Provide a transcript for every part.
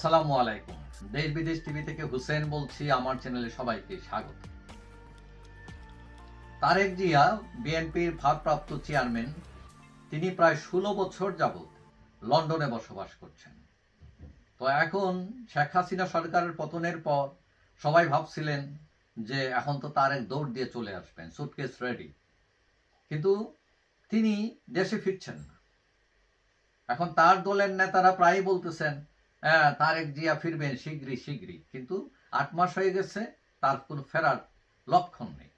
আসসালামু আলাইকুম। দেশ বিদেশ টিভি থেকে হুসেন বলছি, আমার চ্যানেলে সবাইকে স্বাগত। তারেক জিয়া, বিএনপির ভারপ্রাপ্ত চেয়ারম্যান, তিনি প্রায় ষোলো বছর যাবৎ লন্ডনে বসবাস করছেন। তো এখন শেখ হাসিনা সরকারের পতনের পর সবাই ভাবছিলেন যে এখন তো তারেক দৌড় দিয়ে চলে আসবেন সুটকেস রেডি কিন্তু তিনি দেশে ফিরছেন না। এখন তার দলের নেতারা প্রায়ই বলতেছেন তারেক জিয়া ফিরবেন শীঘ্রই শীঘ্রই। কিন্তু আট মাস হয়ে গেছে, তার কোনো ফেরার লক্ষণ নেই।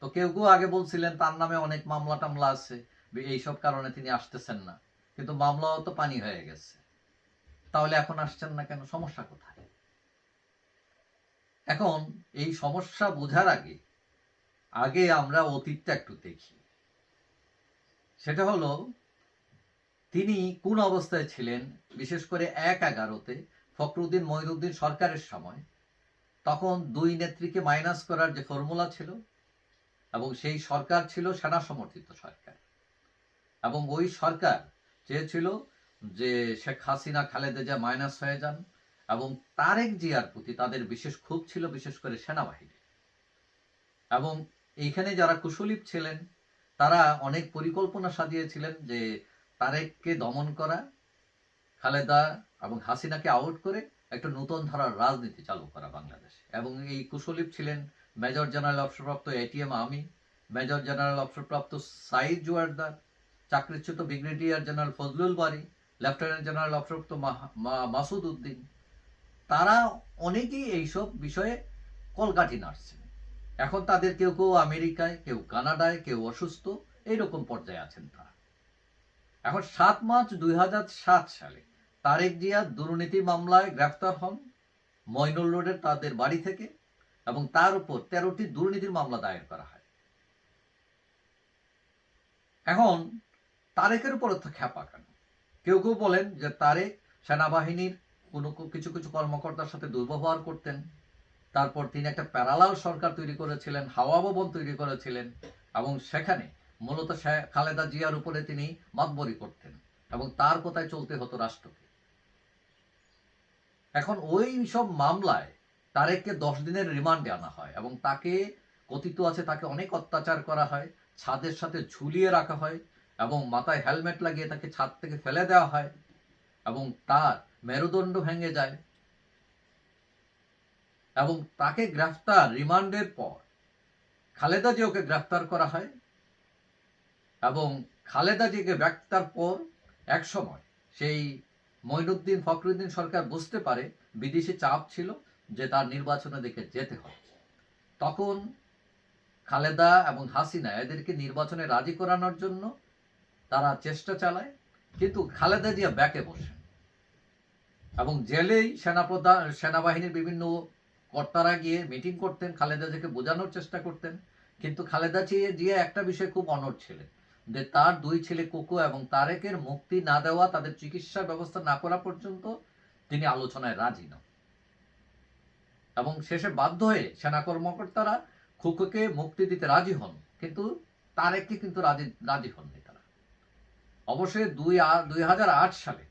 তো কেউ কেউ আগে বলছিলেন, তার নামে অনেক মামলা টামলা আছে, এইসব কারণে তিনি আসতেছেন না। কিন্তু মামলাও তো পানি হয়ে গেছে। তাহলে এখন আসছেন না কেন? সমস্যা কোথায়? এখন এই সমস্যা বোঝার আগে আগে আমরা অতীতটা একটু দেখি। সেটা হলো তিনি কোন অবস্থায় ছিলেন? বিশেষ করে এক এগারোতে ফখরুদ্দিন মঈনুদ্দিন সরকারের সময়। তখন দুই নেত্রীকে মাইনাস করার যে ফর্মুলা ছিল এবং সেই সরকার ছিল সেনা সমর্থিত সরকার। এবং ওই সরকার চেয়েছিল যে শেখ হাসিনা খালেদা যা মাইনাস হয়ে যান এবং তারেক জিয়ার প্রতি তাদের বিশেষ ক্ষোভ ছিল, বিশেষ করে সেনাবাহিনী। এবং এইখানে যারা কুশলীপ ছিলেন, তারা অনেক পরিকল্পনা সাজিয়েছিলেন যে তারেককে দমন করা, খালেদা এবং হাসিনাকে আউট করে একটা নতুন ধারার রাজনীতি চালু করা বাংলাদেশে। এবং এই কুশলীপ ছিলেন মেজর জেনারেল অবসরপ্রাপ্ত এটিএম আমি মেজর জেনারেল অবসরপ্রাপ্ত সাইদ জুয়ারদার চাকরিচ্যুত ব্রিগেডিয়ার জেনারেল ফজলুল বাড়ি লেফটেন্যান্ট জেনারেল অবসরপ্রাপ্ত মাসুদ উদ্দিন। তারা অনেকেই এইসব বিষয়ে কলকাঠি নাড়ছেন। এখন তাদের কেউ কেউ আমেরিকায়, কেউ কানাডায়, কেউ অসুস্থ, এইরকম পর্যায়ে আছেন তারা। এখন সাত মার্চ দুই হাজার সাত সালে তারেক জিয়া দুর্নীতি মামলায় গ্রেফতার হন মইনুল রোডের তাদের বাড়ি থেকে এবং তার উপর তেরোটি দুর্নীতির মামলা দায়ের করা হয়। এখন তারেকের উপর তো খেপা কেন? কেউ কেউ বলেন যে তারেক সেনাবাহিনীর কোনো কিছু কিছু কর্মকর্তার সাথে দুর্ব্যবহার করতেন। তারপর তিনি একটা প্যারালাল সরকার তৈরি করেছিলেন, হাওয়া ভবন তৈরি করেছিলেন এবং সেখানে মূলত খালেদা জিয়ার উপরে তিনি মাতবরি করতেন এবং তার কথায় চলতে হতো রাষ্ট্রকে। এখন ওই সব মামলায় তারেককে দশ দিনের রিমান্ডে আনা হয় এবং তাকে কথিত আছে তাকে অনেক অত্যাচার করা হয়, ছাদের সাথে ঝুলিয়ে রাখা হয় এবং মাথায় হেলমেট লাগিয়ে তাকে ছাদ থেকে ফেলে দেওয়া হয় এবং তার মেরুদণ্ড ভেঙে যায় এবং তাকে গ্রেফতার রিমান্ডের পর খালেদা জিয়াকে গ্রেফতার করা হয়। এবং খালেদা জিকে গ্রেফতার পর এক সময় সেই মঈনুদ্দিন ফখরুদ্দিন সরকার বুঝতে পারে বিদেশি চাপ ছিল যে তার নির্বাচনে দেখে যেতে হবে। তখন খালেদা এবং হাসিনা এদেরকে নির্বাচনে রাজি করানোর জন্য তারা চেষ্টা চালায়, কিন্তু খালেদা জিয়া ব্যাকে বসেন এবং জেলেই সেনাপ্রধান, সেনাবাহিনীর বিভিন্ন কর্তারা গিয়ে মিটিং করতেন, খালেদা জিয়াকে বোঝানোর চেষ্টা করতেন। কিন্তু খালেদা জিয়া একটা বিষয়ে খুব অনড় ছিলেন। যে তার দুই ছেলে কুকু এবং তারেকের মুক্তি না দেওয়া তাদের চিকিৎসা ব্যবস্থা না করা পর্যন্ত তিনি আলোচনায় রাজি নন। এবং শেষে বাধ্য হয়ে সেনা কর্মকর্তারা খুকুকে মুক্তি দিতে রাজি হন, কিন্তু তারেককে কিন্তু রাজি রাজি হননি তারা। অবশ্যই দুই দুই হাজার আট সালে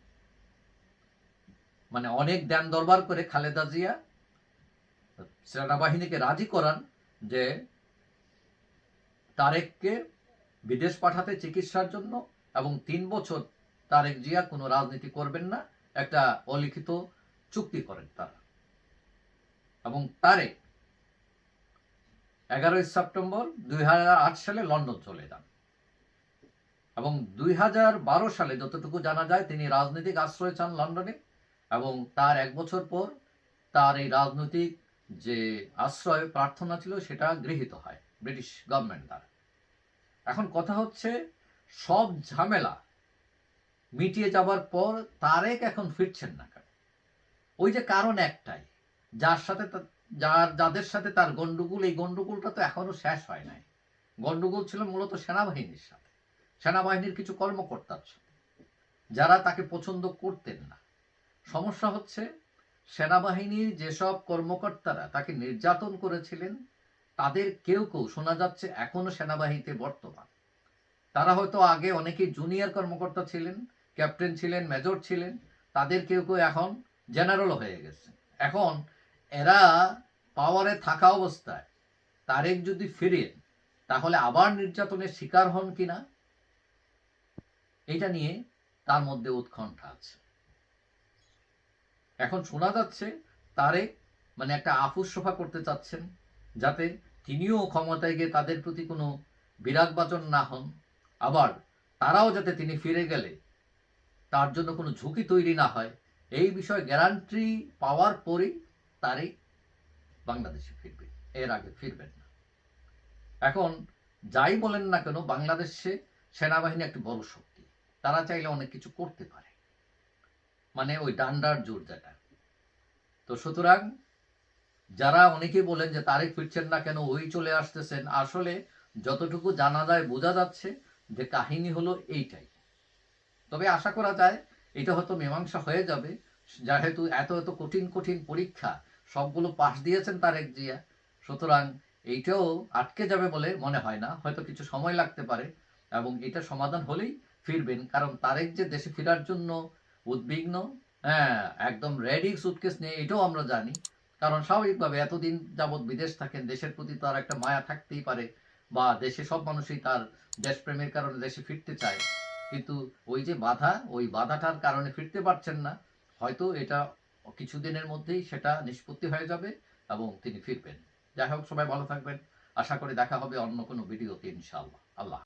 মানে অনেক দেন দরবার করে খালেদা জিয়া সেনাবাহিনীকে রাজি করান যে তারেককে বিদেশ পাঠাতে চিকিৎসার জন্য এবং তিন বছর তারেক জিয়া কোনো রাজনীতি করবেন না, একটা অলিখিত চুক্তি করেন তারা। এবং তারেক এগারোই সেপ্টেম্বর দুই হাজার আট সালে লন্ডন চলে যান। এবং দুই হাজার বারো সালে যতটুকু জানা যায়, তিনি রাজনৈতিক আশ্রয় চান লন্ডনে এবং তার এক বছর পর তার এই রাজনৈতিক যে আশ্রয়, প্রার্থনা ছিল সেটা গৃহীত হয় ব্রিটিশ গভর্নমেন্ট দ্বারা। এখন কথা হচ্ছে, সব ঝামেলা মিটিয়ে যাবার পর তারেক এখন ফিরছেন না কেন? ওই যে কারণ একটাই, যার সাথে যার, যাদের সাথে তার গন্ডগোল, এই গন্ডগোলটা তো এখনও শেষ হয় নাই। গন্ডগোল ছিল মূলত সেনাবাহিনীর সাথে, সেনাবাহিনীর কিছু কর্মকর্তার সাথে। যারা তাকে পছন্দ করতেন না। সমস্যা হচ্ছে, সেনাবাহিনীর যেসব কর্মকর্তারা তাকে নির্যাতন করেছিলেন তাদের কেউ কেউ শোনা যাচ্ছে এখনও সেনাবাহিনীতে বর্তমান। তারা হয়তো আগে অনেকেই জুনিয়র কর্মকর্তা ছিলেন, ক্যাপ্টেন ছিলেন, মেজর ছিলেন, তাদের কেউ কেউ এখন জেনারেল হয়ে গেছে। এখন এরা পাওয়ারে থাকা অবস্থায় তারেক যদি ফিরেন তাহলে আবার নির্যাতনের শিকার হন কিনা? এটা নিয়ে তার মধ্যে উৎকণ্ঠা আছে। এখন শোনা যাচ্ছে তারেক মানে একটা আফুস সভা করতে চাচ্ছেন। যাতে তিনিও ক্ষমতায় গিয়ে তাদের প্রতি কোনো বিরাগ বাচন না হন। আবার তারাও যাতে তিনি ফিরে গেলে তার জন্য কোনো ঝুঁকি তৈরি না হয়, এই বিষয়ে গ্যারান্টি পাওয়ার পরেই তারই বাংলাদেশে ফিরবে। এর আগে ফিরবেন না। এখন যাই বলেন না কেন, বাংলাদেশে সেনাবাহিনী একটি বড় শক্তি। তারা চাইলে অনেক কিছু করতে পারে। মানে ওই ডান্ডার জোর যেটা। তো সুতরাং যারা অনেকেই বলেন যে তারেক ফিরছেন না কেন, ওই চলে আসতেছেন, আসলে যতটুকু জানা যায় বোঝা যাচ্ছে যে কাহিনী হলো এইটাই। তবে আশা করা যায় এটা হয়তো মীমাংসা হয়ে যাবে। যেহেতু এত এত কঠিন কঠিন পরীক্ষা, সবগুলো পাশ দিয়েছেন তারেক জিয়া, সুতরাং এইটাও আটকে যাবে বলে মনে হয় না। হয়তো কিছু সময় লাগতে পারে এবং এটা সমাধান হলেই ফিরবেন, কারণ তারেক যে দেশে ফেরার জন্য উদ্বিগ্ন হ্যাঁ একদম রেডি সুটকেস নিয়ে, এটাও আমরা জানি। কারণ স্বাভাবিকভাবে এতদিন যাবৎ বিদেশ থাকেন, দেশের প্রতি তার একটা মায়া থাকতেই পারে বা দেশে সব মানুষই তার দেশপ্রেমের কারণে দেশে ফিরতে চায়। কিন্তু ওই যে বাধা, ওই বাধাটার কারণে ফিরতে পারছেন না। হয়তো এটা কিছুদিনের মধ্যেই সেটা নিষ্পত্তি হয়ে যাবে এবং তিনি ফিরবেন। যাই হোক, সবাই ভালো থাকবেন। আশা করি দেখা হবে অন্য কোনো ভিডিওতে ইনশাআল্লাহ। আল্লাহ